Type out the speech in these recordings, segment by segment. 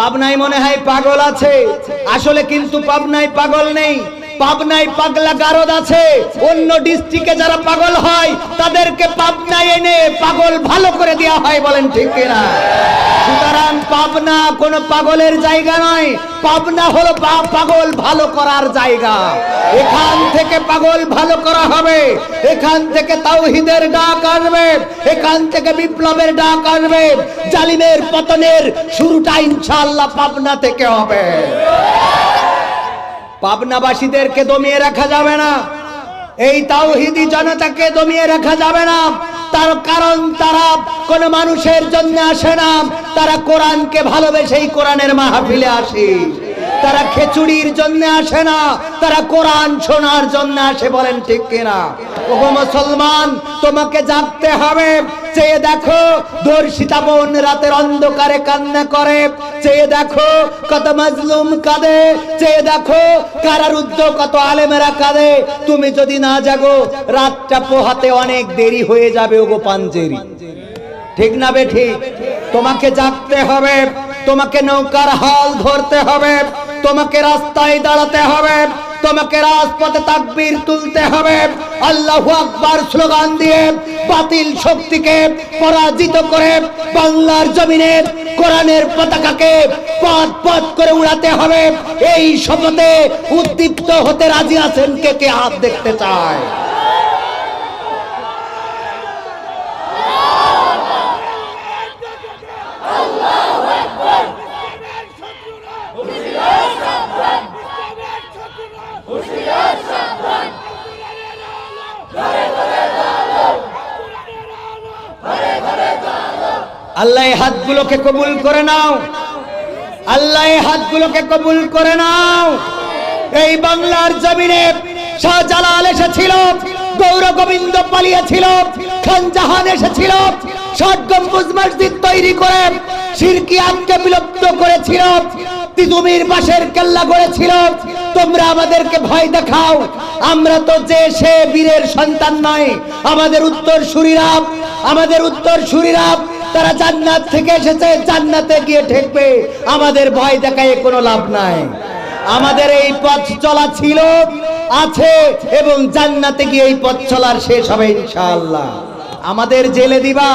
পাবনায় মনে হয় পাগল আছে। আসলে কিন্তু পাবনায় পাগল নেই। পাবনায় পাগলা গারদ আছে। অন্য ডিস্ট্রিক্টে যারা পাগল হয়, তাদেরকে পাবনায় এনে পাগল ভালো করে দেওয়া হয় বলেন ঠিক কিনা? সুতরাং পাবনা কোনো পাগলের জায়গা নয়। পাবনা হলো পাগল ভালো করার জায়গা। এখান থেকে পাগল ভালো করা হবে। এখান থেকে তাওহিদের ডাক আসবে। এখান থেকে বিপ্লবের ডাক আসবে। জালিমের পতনের শুরুটা ইনশাআল্লাহ পাবনা থেকে হবে। পাবনাবাসীদেরকে দমিয়ে রাখা যাবে না। এই তাওহিদি জনতাকে দমিয়ে রাখা যাবে না। তার কারণ তারা কোন মানুষের জন্য আসে না। তারা কোরআনকে ভালোবেসেই কোরআনের মাহফিলে আসে। তারা খেচুড়ির জন্য আসে না। তারা কোরআন শোনার জন্য আসে বলেন ঠিক কিনা? ও মুসলমান, তোমাকে জানতে হবে চেয়ে দেখো ধর্ষিতা বোন রাতের অন্ধকারে কান্না করে। চেয়ে দেখো, কত মাজলুম কাঁদে। চেয়ে দেখো কারার কারারুদ্ধ কত আলেমেরা কাঁদে। তুমি যদি না জাগো, রাতটা পোহাতে অনেক দেরি হয়ে যাবে ওগো পাঞ্জেরি। ঠিক না বে ঠিক তোমাকে জাগতে হবে, তোমাকে নৌকার হাল ধরতে হবে, তোমাকে রাস্তায় দাঁড়াতে হবে তোমাকে রাজপথে তাকবীর তুলতে হবে। আল্লাহু আকবার স্লোগান দিয়ে বাতিল শক্তিকে পরাজিত করে বাংলার জমিনে কোরআনের পতাকাকে পথ পথ করে উড়াতে হবে। এই শপথে উদ্দীপ্ত হতে রাজি আছেন কে কে? হাত দেখতে চায়। আল্লাহ হাতগুলোকে কবুল করে নাও। আল্লাহ হাতগুলোকে কবুল করে নাও। এই বাংলার জমিনে শাহজালাল এসেছিল, গৌর গোবিন্দ পালিয়েছিল, খান জাহান এসেছিল, ষাট মসজিদ তৈরি করে সিরকিয়াতকে বিলুপ্ত করেছিল, তিতুমির বাসের কেল্লা করেছিল তোমরা আমাদেরকে ভয় দেখাও, আমরা তো যে সে বীরের সন্তান নয়। আমাদের উত্তর সুরিরাম আমাদের উত্তর সুরিরাম তারা জান্নাত থেকে এসেছে, জান্নাতে গিয়ে ঠেকবে। আমাদের ভয় দেখায়, কোনো লাভ নাই। আমাদের এই পথ চলা ছিল, আছে, এবং জান্নাতে গিয়ে এই পথ চলার শেষ হবে ইনশাআল্লাহ। আমাদের জেলে দিবা,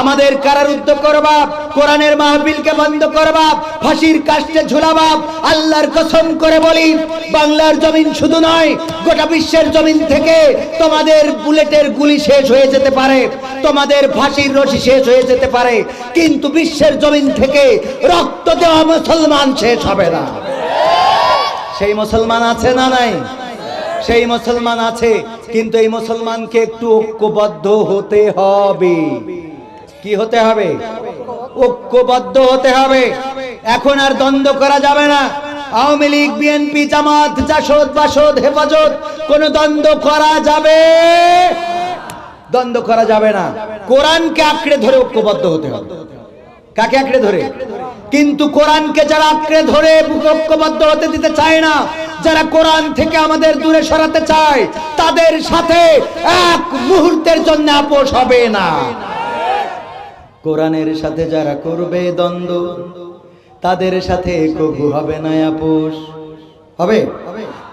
আমাদের কারারুদ্ধ করবা, কোরআনের মাহফিলকে বন্ধ করবা, ফাঁসির কাষ্টে ঝুলাবা, আল্লাহর কসম করে বলি, বাংলার জমিন শুধু নয়, গোটা বিশ্বের জমিন থেকে তোমাদের বুলেটের গুলি শেষ হয়ে যেতে পারে, তোমাদের ফাঁসির রশি শেষ হয়ে যেতে পারে, কিন্তু বিশ্বের জমিন থেকে রক্ত দেওয়া মুসলমান শেষ হবে না। সেই মুসলমান আছে না নাই? সেই মুসলমান আছে। কিন্তু এই মুসলমানকে একটু ঐক্যবদ্ধ হতে হবে। কি হতে হবে? ঐক্যবদ্ধ হতে হবে। এখন আর দ্বন্দ্ব করা যাবে না। আওয়ামী লীগ, বিএনপি, জামাত, জাসদ, বাসদ, হেফাজত, কোন দ্বন্দ্ব করা যাবে? দ্বন্দ্ব করা যাবে না। কোরআনকে আঁকড়ে ধরে ঐক্যবদ্ধ হতে হবে। কাকে আঁকড়ে ধরে? কিন্তু কোরআনকে যারা আঁকড়ে ধরে ঐক্যবদ্ধ হতে দিতে চায় না, যারা কোরআন থেকে আমাদের দূরে সরাতে চায়, তাদের সাথে এক মুহূর্তের জন্য আপোষ হবে না। কোরআনের সাথে যারা করবে দ্বন্দ্ব, তাদের সাথে কবু হবে না, আপোষ। হবে?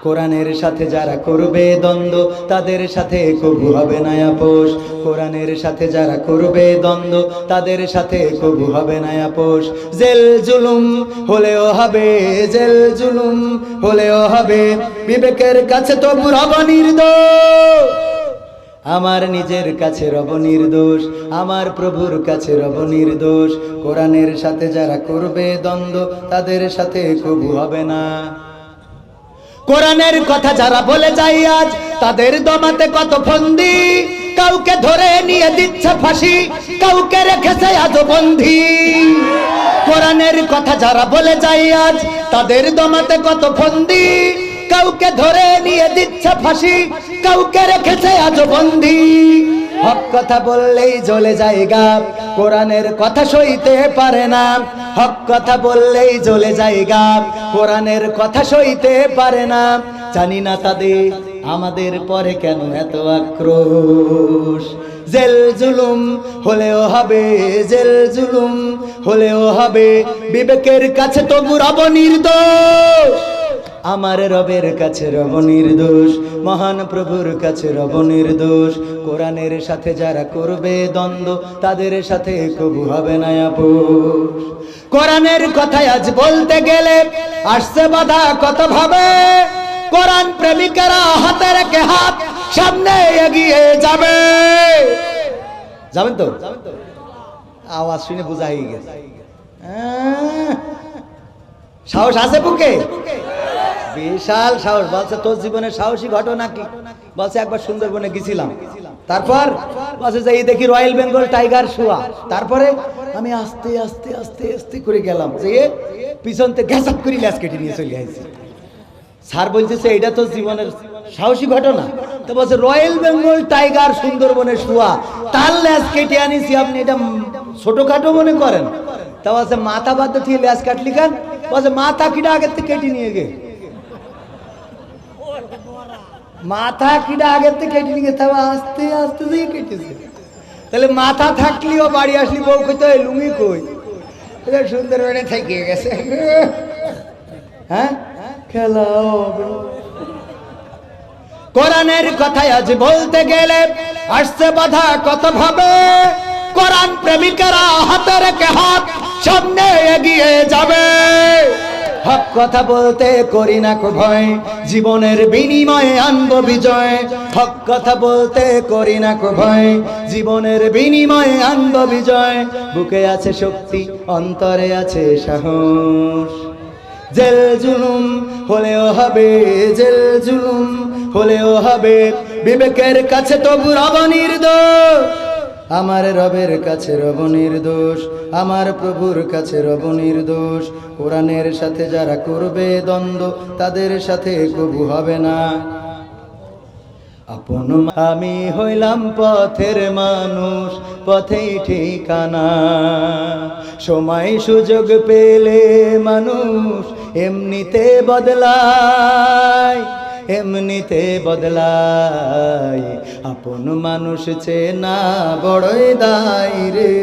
কোরআনের সাথে যারা করবে দ্বন্দ্ব, তাদের সাথে কবু হবে না আপোষ। কোরআনের সাথে যারা করবে দ্বন্দ্ব, তাদের সাথে কবু হবে না আপোষ। জেল জুলুম হলেও হবে, জেল জুলুম হলেও হবে। বিবেকের কাছে তবু রব নির্দোষ। আমার নিজের কাছে রব নির্দোষ, আমার প্রভুর কাছে রব নির্দোষ। কোরআনের সাথে যারা করবে দ্বন্দ্ব, তাদের সাথে কবু হবে না। কোরআনের কথা যারা বলে যাই আজ, তাদের দমাতে কত ফন্দি। কাউকে ধরে নিয়ে দিচ্ছে ফাঁসি, কাউকে রেখেছে আজ বন্দি। কোরআনের কথা যারা বলে যাই আজ, তাদের দমাতে কত ফন্দি। কাউকে ধরে নিয়ে দিচ্ছে ফাঁসি, কাউকে রেখেছে আজ বন্দি। হক কথা বললেই জ্বলে যায় গা কোরআনের কথা সইতে পারে না। হক কথা বললেই জ্বলে যায় গা কোরআনের কথা সইতে পারে না। জানি না তাদের আমাদের পরে কেন এত আক্রোশ। জেল জুলুম হলেও হবে, জেল জুলুম হলেও হবে। বিবেকের কাছে তবু রব নির্দোষ। আমার রবের কাছে রব নির্দোষ মহান প্রভুর কাছে রব নির্দোষ কোরআনের সাথে যারা করবে দ্বন্দ্ব, তাদের সাথে কবু হবে না আপোষ। কোরআনের কথাই আজ বলতে গেলে আসছে বাধা, কত ভাবে? কোরআন প্রেমিকারা হাতে রেখে হাত সামনে এগিয়ে যাবে। যাবেন তো? আওয়াজ শুনে বোঝা হয়ে গেছে। সাহস আছে বুকে? বিশাল সাহস। বলছে, তোর জীবনের সাহসী ঘটনা কি? বলছে, একবার সুন্দরবনে গেছিলাম। তারপর বলছে যে, এই দেখি রয়্যাল বেঙ্গল টাইগার শুয়া। তারপরে আমি আস্তে আস্তে আস্তে আস্তে করে গেলাম। যে পিছন থেকে গ্যাসাপ করে ল্যাস কেটে নিয়ে চলে আসছি স্যার বলতেছে এটা তো জীবনের সাহসী ঘটনা? তো বলছে, রয়্যাল বেঙ্গল টাইগার সুন্দরবনে শুয়া। তার ল্যাস কেটে আনিছি আপনি, এটা ছোটখাটো মনে করেন? তা বলছে, মাথা বাদ থেকে ল্যাস কাটলি কেন? বলছে, মাথা কিটা আগের থেকে কেটে নিয়ে গে। মাথা কিটা আগের থেকে কেটে নিয়ে তাও আস্তে আস্তে দিয়ে কেটেছে। তাহলে মাথা থাকলিও বাড়ি আসলি বউ কইতে, "এই লুঙ্গি কই? এটা সুন্দরবনে থেকে গেছে। হ্যাঁ? খেলা কোরআনের কথাই আজ বলতে গেলে আসছে বাধা, কত ভাবে? কোরআন প্রেমিকারা হাতে রেখে হাত সামনে এগিয়ে যাবে। হক কথা বলতে করি না কো ভয়, জীবনের বিনিময়ে আনব বিজয়। হক কথা বলতে করি না কো ভয়, জীবনের বিনিময়ে আনব বিজয়। বুকে আছে শক্তি, অন্তরে আছে সাহস। জেল জুলুম হলেও হবে, জেল জুলুম হলেও হবে। বিবেকের কাছে তবু রব নির্দোষ। আমার রবের কাছে রব নির্দোষ, আমার প্রভুর কাছে রব নির্দোষ। কোরআনের সাথে যারা করবে দ্বন্দ্ব, তাদের সাথে কবু হবে না। আপন আমি হইলাম পথের মানুষ, পথেই ঠিকানা। সময় সুযোগ পেলে মানুষ এমনিতে বদলায়। এমনিতে বদলায় আপন মানুষ চেনা বড়ই দায় রে,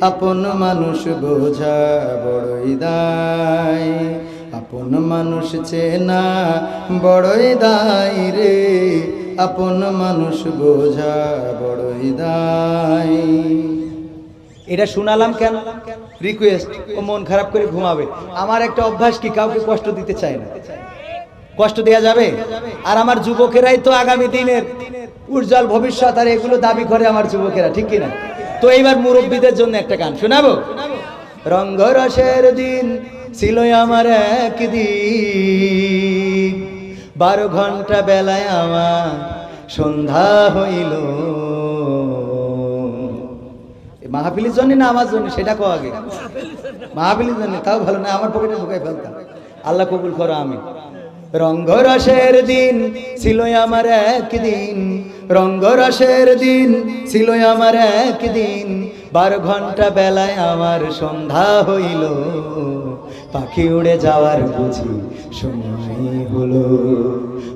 আপন মানুষ বোঝা বড়ই দায়। আপন মানুষ চেনা বড়ই দায় রে, আপন মানুষ বোঝা বড়ই দায়। এটা শুনালাম কেন? রিকোয়েস্ট ও মন খারাপ করে ঘুমাবে। আমার একটা অভ্যাস কি? কাউকে কষ্ট দিতে চায় না। কষ্ট দেয়া যাবে? আর আমার যুবকেরাই তো আগামী দিনের উজ্জ্বল ভবিষ্যৎ, আর এগুলো দাবি করে আমার যুবকেরা, ঠিক কিনা? তো এইবার মুরব্বীদের জন্য একটা গান শোনাবো? রঙ্গরসের দিন ছিল আমার একদিন। বারো ঘণ্টা বেলায় আমার সন্ধ্যা হইল। মাহফিলের জন্য না আমার জন্য? সেটা কো আগে। মাহফিলের জন্য? তাও ভালো না, আমার পকেটে ঢুকাই ফেলতাম। আল্লাহ কবুল করো আমি রঙ্গরসের দিন ছিল আমার একদিন। রঙ্গরসের দিন ছিল আমার একদিন। বারো ঘণ্টা বেলায় আমার সন্ধ্যা হইল। পাখি উড়ে যাওয়ার বুঝি সময় হলো।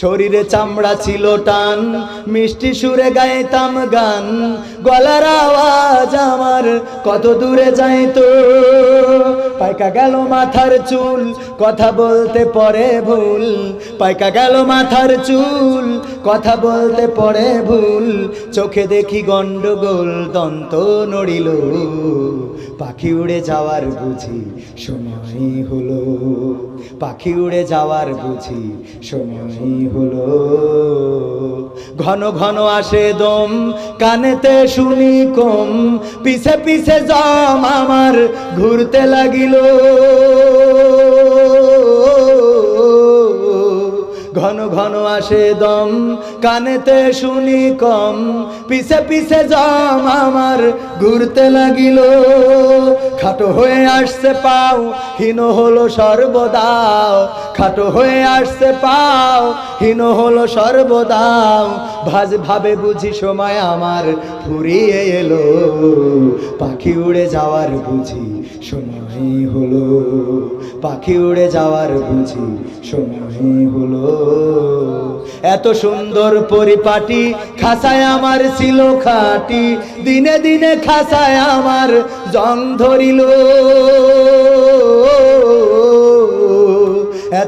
শরীরে চামড়া ছিল টান, মিষ্টি সুরে গাইতাম গান, গলার আওয়াজ আমার কত দূরে যাইতো। পাইকা গেল মাথার চুল, কথা বলতে পরে ভুল। পাইকা গেল মাথার চুল, কথা বলতে পরে ভুল। চোখে দেখি গন্ডগোল, দন্ত নড়িল। পাখি উড়ে যাওয়ার বুঝি, সময় হলো। পাখি উড়ে যাওয়ার বুঝি, সময় হলো। ঘন ঘন আসে দম, কানেতে শুনি কম, পিছে পিছে জম আমার ঘুরতে লাগিল। ঘন ঘন আসে দম, কানেতে শুনি কম। পিছে পিছে জম আমার ঘুরতে লাগিল। খাটো হয়ে আসছে পাও, হীন হলো সর্বদাও। খাটো হয়ে আসছে পাও, হীন হলো সর্বদাও। ভাজ ভাবে বুঝি সময় আমার ফুরিয়ে এলো। পাখি উড়ে যাওয়ার বুঝি সময় হলো। পাখি উড়ে যাওয়ার বুঝি সময় হলো। এত সুন্দর পরিপাটি খাসায় আমার ছিল খাটি, দিনে দিনে খাসায় আমার জং ধরিল।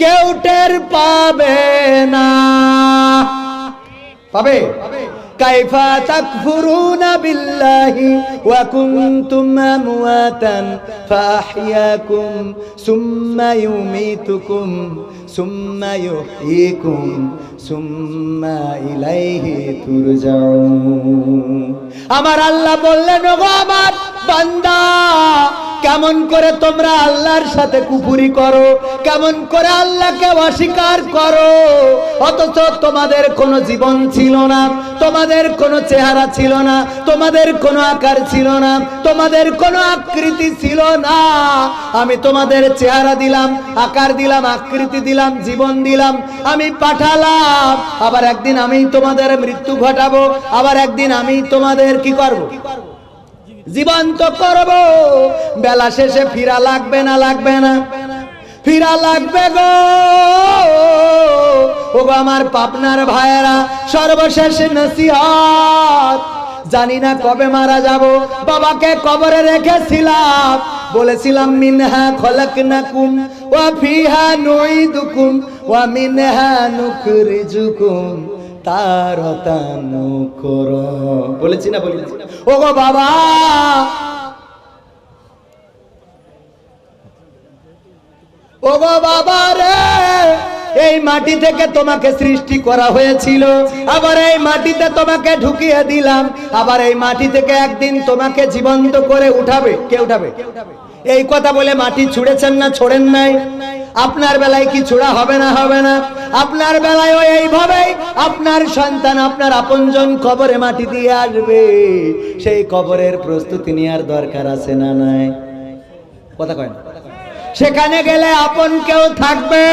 কেউ টের পাবে না। পাবে? কাইফা তাকফুরুনা বিল্লাহি ওয়া কুনতুম আমওয়াতান ফাহইয়াকুম সুম্মা ইউমিতুকুম সুম্মা ইউহয়িকুম সুম্মা ইলাইহি তুরজাউন। আমার আল্লাহ বললেন, ওগো আমার বান্দা কেমন করে তোমরা আল্লাহর সাথে কুফুরি করো? কেমন করে আল্লাহকে অস্বীকার করো? অথচ তোমাদের কোনো জীবন ছিল না, তোমাদের কোনো চেহারা ছিল না, তোমাদের কোনো আকার ছিল না, তোমাদের কোনো আকৃতি ছিল না। আমি তোমাদের চেহারা দিলাম, আকার দিলাম, আকৃতি দিলাম, জীবন দিলাম, আমি পাঠালাম। আবার একদিন আমি তোমাদের মৃত্যু ঘটাবো, আবার একদিন আমি তোমাদের কি করব? জীবন্ত করব। বেলা শেষে ফিরা লাগবে না লাগবে না। ফিরা লাগবে গো। ও গো আমার পাপনার ভাইয়েরা, সর্বশেষ নসিহত। জানি না কবে মারা যাব। বাবাকে কবরে রেখেছিলাম। বলেছিলাম, মিনহা খলাকনাকুম ওয়া ফিহা নুইদুকুম ওয়া মিনহা নুখরিজুকুম। তারতানু কর। বলেছি না, বলেছি ও গো বাবা! ও গো বাবা রে! এই মাটি থেকে তোমাকে সৃষ্টি করা হয়েছিল। আবার এই মাটিতে তোমাকে ঢুকিয়ে দিলাম। আবার এই মাটি থেকে একদিন তোমাকে জীবন্ত করে উঠাবে। কে উঠাবে? এই কথা বলে মাটি ছুঁড়েছেন না, ছোড়েন নাই। আপনার বেলায় কি ছোড়া হবে না হবে না? আপনার বেলায় এইভাবেই আপনার সন্তান, আপনার আপনজন কবরে মাটি দিয়ে আসবে। সেই কবরের প্রস্তুতি নেওয়ার দরকার আছে না নাই? কথা কয় সেখানে গেলে আপন কেউ থাকবে।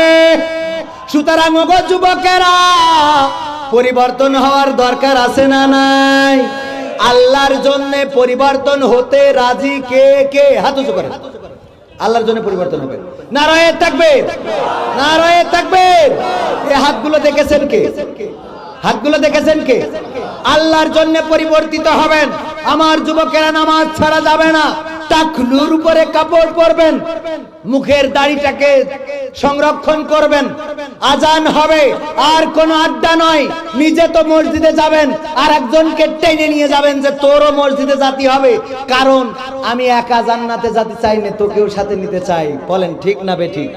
সুতরাং যুবকেরা, পরিবর্তন হওয়ার দরকার আছে না নাই? আল্লাহর জন্য পরিবর্তন হতে রাজি কে কে? হাত উঁচু করে আল্লাহর জন্য পরিবর্তন হবে। নারায়ে থাকবে নারায়ে থাকবে এই হাতগুলো দেখেছেন কে? হাতগুলো দেখেছেন কে? আল্লাহর জন্য পরিবর্তিত হবেন। আমার যুবকেরা নামাজ ছাড়া যাবে না। টাকলুর উপরে কাপড় পরবেন, মুখের দাড়িটাকে সংরক্ষণ করবেন, আজান হবে, আর কোন আড্ডা নয়। নিজে তো মসজিদে যাবেন আর একজনকে টেনে নিয়ে যাবেন যে তোরও মসজিদে জাতি হবে। কারণ আমি একা জান্নাতে জাতি চাই না, তোকেও সাথে নিতে চাই। বলেন, ঠিক না বে ঠিক?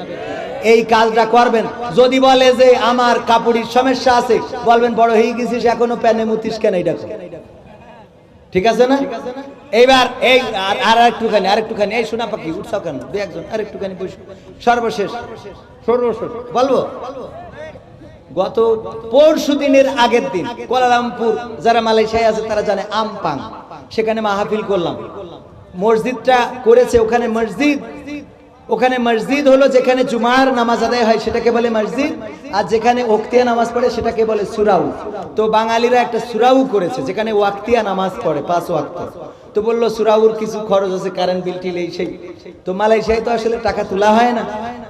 এই কাজটা করবেন। যদি বলে যে আমার কাপড়ির সমস্যা আছে, বলবেন, বড় হয়ে গেছিস, এখনও প্যানে মুতিস কেন এইটা ঠিক আছে না? এইবার এই আর আর একটুখানি আর একটুখানি এই সোনা পাখি উঠছাও কেন? দু একজন আর একটুখানি বসে। সর্বশেষ। সর্বশেষ। বলব? গত পরশু দিনের আগের দিন কোয়ালালামপুর যারা মালয়েশিয়ায় আছে তারা জানে আমপাং। সেখানে মাহফিল করলাম। মসজিদটা করেছে ওখানে মসজিদ। ওখানে মসজিদ হলো যেখানে জুমার নামাজ আদায় হয় সেটাকে বলে মসজিদ। আর যেখানে ওক্তিয়া নামাজ পড়ে সেটাকে বলে সুরাউ। তো বাঙালিরা একটা সুরাউ করেছে যেখানে ওয়াক্তিয়া নামাজ পড়ে পাঁচ ওয়াক্ত। তো বলল সুরাউর কিছু খরচ আছে কারেন্ট বিল টিল এই সেই। তো মালয়েশিয়ায় তো আসলে টাকা তোলা হয় না,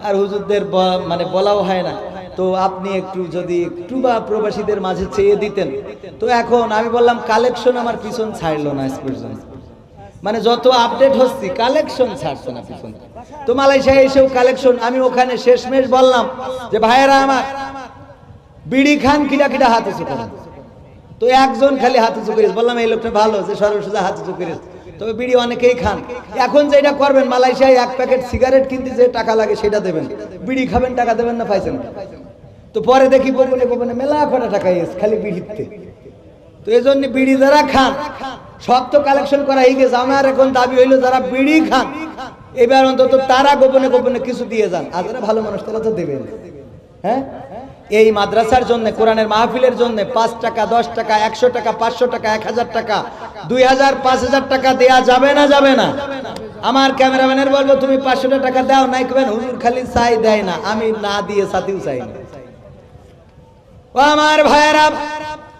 আর হুজুরদের মানে বলাও হয় না। তো আপনি একটু যদি একটু বা প্রবাসীদের মাঝে চেয়ে দিতেন। তো এখন আমি বললাম, কালেকশন আমার পিছন ছাড়লো না আজ পর্যন্ত। মানে যত আপডেট হচ্ছি, কালেকশন ছাড়ছে না পিছন। তো মালয়েশিয়া এসেও কালেকশন, আমি ওখানে শেষমেশ বললাম যে, ভাইয়েরা আমার, বিড়ি খান কিটা কিটা হাতে চুকে তো একজন খালি হাতে চুকে বললাম, এই লোকটা ভালো যে সর্বসোজা হাতে তো তবে বিড়ি অনেকেই খান। এখন যেটা করবেন, মালয়েশিয়ায় এক প্যাকেট সিগারেট কিনতে যে টাকা লাগে সেটা দেবেন। বিড়ি খাবেন, টাকা দেবেন না, পাইছেন তো পরে দেখি গোপনে গোপনে মেলা কটা টাকা এসে, খালি বিড়িতে। তো এই জন্য বিড়ি যারা খান, সব তো কালেকশন করা হয়ে গেছে। আমার এখন দাবি হইল, যারা বিড়ি খান, এবার অন্তত তারা গোপনে গোপনে কিছু দিয়ে যান। আর যারা ভালো মানুষ, তারা তো দেবেন। হ্যাঁ? এই মাদ্রাসার জন্য, কোরআনের মাহফিলের জন্য পাঁচ টাকা, দশ টাকা, একশো টাকা, পাঁচশো টাকা, এক হাজার টাকা, দুই হাজার, পাঁচ হাজার টাকা দেয়া যাবে না যাবে না? আমার ক্যামেরাম্যানের বলব, তুমি পাঁচশো টাকা দাও, নাই কবেন হুজুর খালি চাই দেয় না, আমি না দিয়ে সাথেও চাই না। ও আমার ভাইরা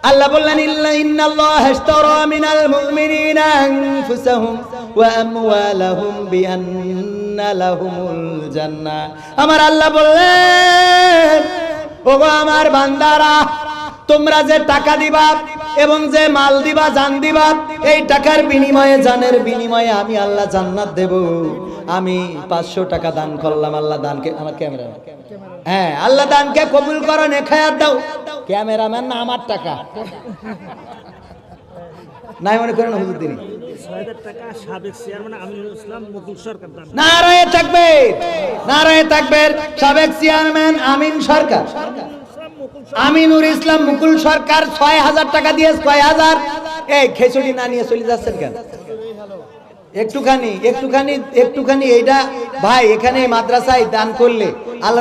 আল্লাহ বললেন ইন্নাল্লাহ ইশতারা মিনাল মুমিনিনা আনফুসাহুম ওয়া আমওয়ালাহুম বিআন্না লাহুমুল জান্নাহ। আমার আল্লাহ বললেন ওগো আমার বান্দারা, তোমরা যে টাকা দিবা এবং যে মাল দিবা, জান দিবা, এই টাকার বিনিময়ে, জানের বিনিময়ে আমি আল্লাহ জান্নাত দেব। আমি পাঁচশো টাকা দান করলাম, আল্লাহ দানকে, আমার ক্যামেরা হ্যাঁ আল্লাহ দানকে কবুল করো, নেখায়াত দাও। ক্যামেরাম্যান না, আমার টাকা। নাই মনে করেন হুজুর হাজার থাকবে থাকবে সাবেক চেয়ারম্যান আমিন সরকার। আমিনুর ইসলাম মুকুল সরকার ছয় হাজার টাকা দিয়ে ছয় হাজার এই খেচুড়ি না নিয়ে চলে যাচ্ছেন কেন? একটুখানি একটুখানি একটুখানি এইটা। ভাই এখানে মাদ্রাসায় দান করলে